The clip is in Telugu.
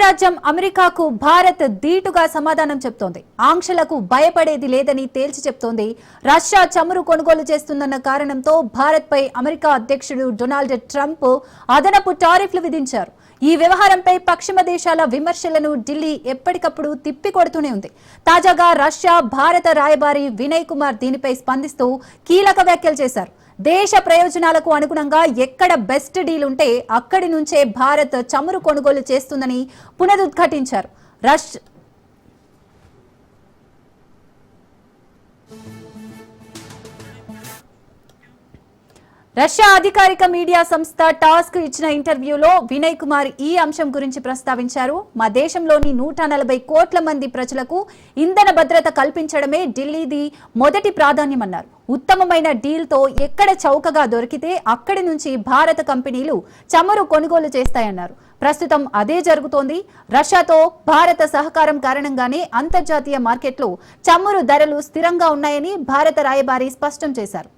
స్వరాజ్యం అమెరికాకు భారత్ ధీటుగా సమాధానం చెప్తోంది. ఆంక్షలకు భయపడేది లేదని తేల్చి చెప్తోంది. రష్యా చమురు కొనుగోలు చేస్తుందన్న కారణంతో భారత్పై అమెరికా అధ్యక్షుడు డొనాల్డ్ ట్రంప్ అదనపు టారిఫ్లు విధించారు. ఈ వ్యవహారంపై పశ్చిమ దేశాల విమర్శలను ఢిల్లీ ఎప్పటికప్పుడు తిప్పికొడుతూనే ఉంది. తాజాగా రష్యా భారత రాయబారి వినయ్ కుమార్ దీనిపై స్పందిస్తూ కీలక వ్యాఖ్యలు చేశారు. దేశ ప్రయోజనాలకు అనుగుణంగా ఎక్కడ బెస్ట్ డీల్ ఉంటే అక్కడి నుంచే భారత్ చమురు కొనుగోలు చేస్తుందని పునరుద్ఘాటించారు. రష్ రష్యా అధికారిక మీడియా సంస్థ టాస్క్ ఇచ్చిన ఇంటర్వ్యూలో వినయ్ కుమార్ ఈ అంశం గురించి ప్రస్తావించారు. మా దేశంలోని నూట నలభై కోట్ల మంది ప్రజలకు ఇంధన భద్రత కల్పించడమే ఢిల్లీది మొదటి ప్రాధాన్యమన్నారు. ఉత్తమమైన డీల్తో ఎక్కడ చౌకగా దొరికితే అక్కడి నుంచి భారత కంపెనీలు చమురు కొనుగోలు చేస్తాయన్నారు. ప్రస్తుతం అదే జరుగుతోంది. రష్యాతో భారత సహకారం కారణంగానే అంతర్జాతీయ మార్కెట్లో చమురు ధరలు స్థిరంగా ఉన్నాయని భారత రాయబారి స్పష్టం చేశారు.